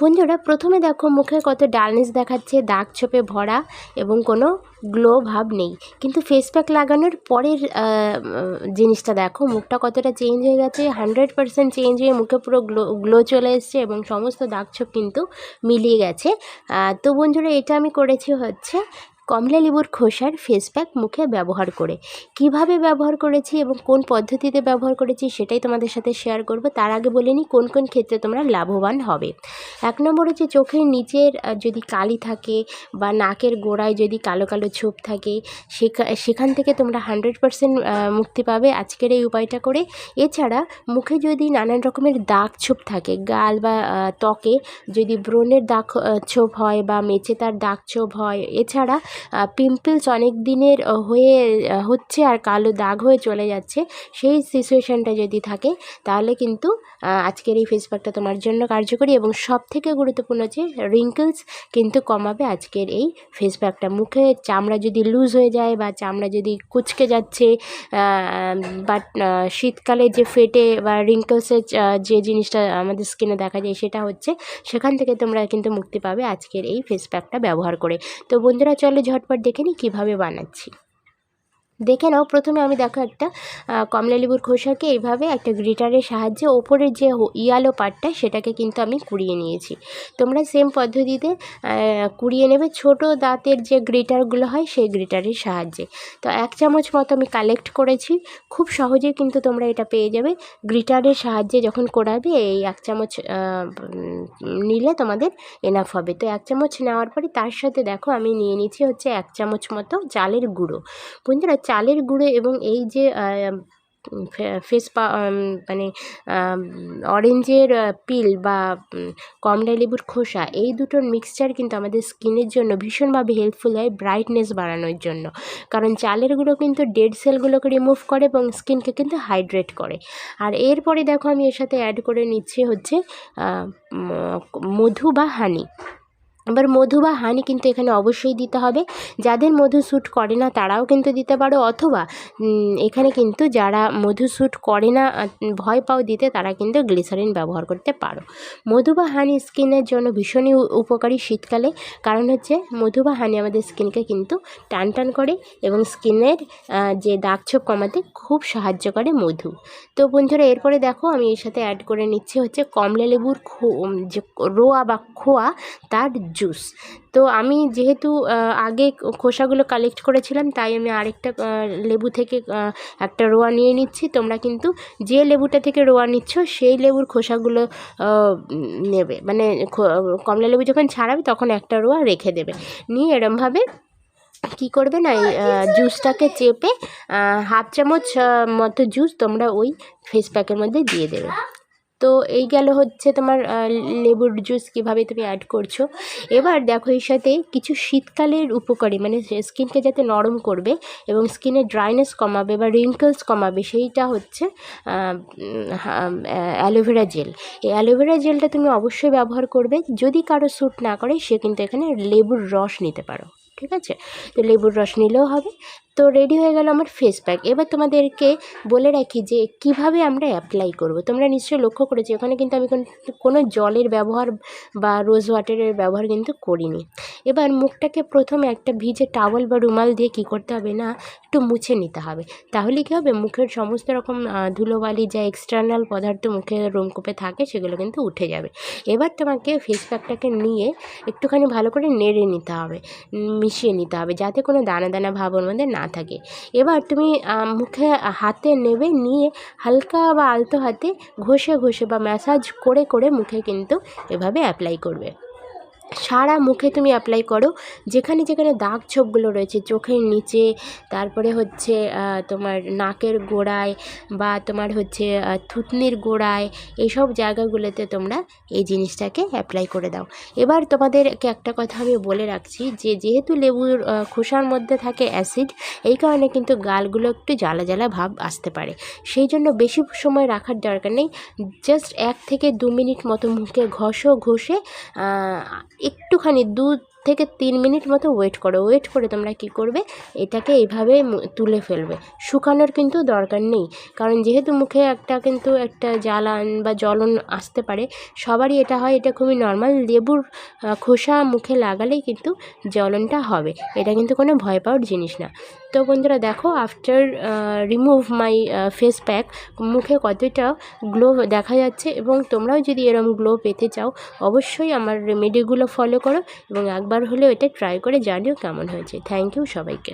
বন্ধুরা, প্রথমে দেখো মুখে কত ডালনেস দেখাচ্ছে, দাগ ছোপে ভরা এবং কোনো গ্লো ভাব নেই। কিন্তু ফেস প্যাক লাগানোর পরের জিনিসটা দেখো, মুখটা কতটা চেঞ্জ হয়ে গেছে হান্ড্রেড পারসেন্ট চেঞ্জ হয়ে মুখে পুরো গ্লো গ্লো চলে এসছে এবং সমস্ত দাগ ছোপ কিন্তু মিলিয়ে গেছে। তো বন্ধুরা, এটা আমি করেছি হচ্ছে কমলা লেবুর খোসার ফেস প্যাক মুখে ব্যবহার করে। কীভাবে ব্যবহার করেছি এবং কোন পদ্ধতিতে ব্যবহার করেছি সেটাই তোমাদের সাথে শেয়ার করব। তার আগে বলে নিই কোন কোন ক্ষেত্রে তোমরা লাভবান হবে। এক নম্বর হচ্ছে চোখের নিচের যদি কালি থাকে বা নাকের গোড়ায় যদি কালো কালো ছোপ থাকে, সেখা, সেখান থেকে তোমরা হান্ড্রেড পারসেন্ট মুক্তি পাবে আজকের এই উপায়টা করে। এছাড়া মুখে যদি নানান রকমের দাগ ছোপ থাকে, গাল বা ত্বকে যদি ব্রণের দাগ ছোপ হয় বা মেচে তার দাগ ছোপ হয়, এছাড়া পিম্পলস অনেক দিনের হয়ে হচ্ছে আর কালো দাগ হয়ে চলে যাচ্ছে, সেই সিচুয়েশানটা যদি থাকে, তাহলে কিন্তু আজকের এই ফেস প্যাকটা তোমার জন্য কার্যকরী এবং সব থেকে গুরুত্বপূর্ণ যে রিঙ্কলস কিন্তু কমাবে আজকের এই ফেস প্যাকটা মুখে চামড়া যদি লুজ হয়ে যায় বা চামড়া যদি কুচকে যাচ্ছে বাট শীতকালে যে ফেটে বা রিঙ্কলসের যে জিনিসটা আমাদের স্কিনে দেখা যায় সেটা হচ্ছে সেখান থেকে তোমরা কিন্তু মুক্তি পাবে আজকের এই ফেস প্যাকটা ব্যবহার করে। তো বন্ধুরা চলো ঝটপট দেখে নিই কীভাবে বানাচ্ছি। দেখে নাও। প্রথমে আমি দেখো একটা আহ, কমলা লেবুর খোসাকে এইভাবে একটা গ্রিটারের সাহায্যে ওপরের যে ইয়ালো পাটটা সেটাকে কিন্তু আমি কুড়িয়ে নিয়েছি। তোমরা সেম পদ্ধতিতে কুড়িয়ে নেবে। ছোট দাঁতের যে গ্রিটারগুলো হয় সেই গ্রিটারের সাহায্যে। তো এক চামচ মতো আমি কালেক্ট করেছি। খুব সহজেই কিন্তু তোমরা এটা পেয়ে যাবে। গ্রিটারের সাহায্যে যখন করাবে এই এক চামচ নিলে তোমাদের এনাফ হবে। তো এক চামচ নেওয়ার পরে তার সাথে দেখো আমি নিয়ে নিচ্ছি হচ্ছে এক চামচ মতো চালের গুঁড়ো। বন্ধুরা চালের গুঁড়ো এবং এই যে ফেস পা মানে অরেঞ্জের পিল বা কমলা লেবুর খোসা, এই দুটোর মিক্সচার কিন্তু আমাদের স্কিনের জন্য ভীষণভাবে হেল্পফুল হয় ব্রাইটনেস বাড়ানোর জন্য। কারণ চালের গুঁড়ো কিন্তু ডেড সেলগুলোকে রিমুভ করে এবং স্কিনকে কিন্তু হাইড্রেট করে। আর এরপরে দেখো আমি এর সাথে অ্যাড করে নিচ্ছি হচ্ছে মধু বা হানি এবার মধু বা হানি কিন্তু এখানে অবশ্যই দিতে হবে। যাদের মধু স্যুট করে না, তারাও কিন্তু দিতে পারো। অথবা এখানে কিন্তু যারা মধু স্যুট করে না ভয় পাও দিতে, তারা কিন্তু গ্লিসারিন ব্যবহার করতে পারো। মধু বা হানি স্কিনের জন্য ভীষণই উপকারী শীতকালে। কারণ হচ্ছে, মধু বা হানি আমাদের স্কিনকে কিন্তু টান টান করে এবং স্কিনের যে দাগ ছোপ কমাতে খুব সাহায্য করে মধু। তো বন্ধুরা, এরপরে দেখো, আমি এর সাথে অ্যাড করে নিচ্ছি হচ্ছে কমলা লেবুর খো যে রোয়া বা খোয়া, তার জুস তো আমি যেহেতু আগে খোসাগুলো কালেক্ট করেছিলাম, তাই আমি আরেকটা লেবু থেকে একটা রোয়া নিয়ে নিচ্ছি। তোমরা কিন্তু যে লেবুটা থেকে রোয়া নিচ্ছ, সেই লেবুর খোসাগুলো নেবে। মানে কমলা লেবু যখন ছাড়াবে, তখন একটা রোয়া রেখে দেবে। নিয়ে এরমভাবে কী করবে না, এই জুসটাকে চেপে হাফ চামচ মতো জুস তোমরা ওই ফেস প্যাকের মধ্যে দিয়ে দেবে। তো এই গেল হচ্ছে তোমার লেবুর জুস কীভাবে তুমি অ্যাড করছ। এবার দেখো এর সাথে কিছু শীতকালের উপকারী মানে স্কিনকে যাতে নরম করবে এবং স্কিনের ড্রাইনেস কমাবে বা রিঙ্কলস কমাবে, সেইটা হচ্ছে অ্যালোভেরা জেল এই অ্যালোভেরা জেলটা তুমি অবশ্যই ব্যবহার করবে। যদি কারও স্যুট না করে, সে কিন্তু এখানে লেবুর রস নিতে পারো। ঠিক আছে? তো লেবুর রস নিলেও হবে। তো রেডি হয়ে গেল আমার ফেস প্যাক এবার তোমাদেরকে বলে রাখি যে কীভাবে আমরা অ্যাপ্লাই করব। তোমরা নিশ্চয়ই লক্ষ্য করেছ ওখানে কিন্তু আমি কোনো জলের ব্যবহার বা রোজ ওয়াটারের ব্যবহার কিন্তু করিনি। এবার মুখটাকে প্রথমে একটা ভিজে টাওয়াল বা রুমাল দিয়ে কী করতে হবে না, একটু মুছে নিতে হবে। তাহলে কী হবে? মুখের সমস্ত রকম ধুলোবালি যা এক্সটার্নাল পদার্থ মুখে রোমকূপে থাকে, সেগুলো কিন্তু উঠে যাবে। এবার তোমাকে ফেস প্যাকটাকে নিয়ে একটুখানি ভালো করে নেড়ে নিতে হবে। মিশিয়ে নিতে হবে যাতে কোনো দানা দানা ভাব ওর মধ্যে না থাকে। এবার তুমি মুখে হাতে নেবে নিয়ে হালকা বা আলতো হাতে ঘষে ঘষে বা ম্যাসাজ করে করে মুখে কিন্তু এভাবে অ্যাপ্লাই করবে। সারা মুখে তুমি অ্যাপ্লাই করো। যেখানে যেখানে দাগ ছোপগুলো রয়েছে, চোখের নিচে, তারপরে হচ্ছে তোমার নাকের গোড়ায় বা তোমার হচ্ছে থুতনির গোড়ায় এইসব জায়গাগুলোতে তোমরা এই জিনিসটাকে অ্যাপ্লাই করে দাও। এবার তোমাদেরকে একটা কথা আমি বলে রাখছি যে, যেহেতু লেবুর খোসার মধ্যে থাকে অ্যাসিড এই কারণে কিন্তু গালগুলো একটু জ্বালা জ্বালা ভাব আসতে পারে। সেই জন্য বেশি সময় রাখার দরকার নেই। জাস্ট এক থেকে দু মিনিট মতো মুখে ঘষো, ঘষে একটুখানি দু থেকে তিন মিনিট মতো ওয়েট করো। ওয়েট করে তোমরা কি করবে? এটাকে এইভাবে তুলে ফেলবে। শুকানোর কিন্তু দরকার নেই। কারণ যেহেতু মুখে একটা কিন্তু একটা জ্বালান বা জ্বলন আসতে পারে, সবারই এটা হয়। এটা খুবই নর্মাল লেবুর খোসা মুখে লাগালেই কিন্তু জ্বলনটা হবে। এটা কিন্তু কোনো ভয় পাওয়ার জিনিস না। তো বন্ধুরা দেখো after remove my face pack মুখে কতটা গ্লো দেখা যাচ্ছে এবং তোমরাও যদি এরম গ্লো পেতে চাও, অবশ্যই আমার রেমেডিগুলো ফলো করো এবং একবার হলেও এটা ট্রাই করে জানিও কেমন হয়েছে। থ্যাংক ইউ সবাইকে।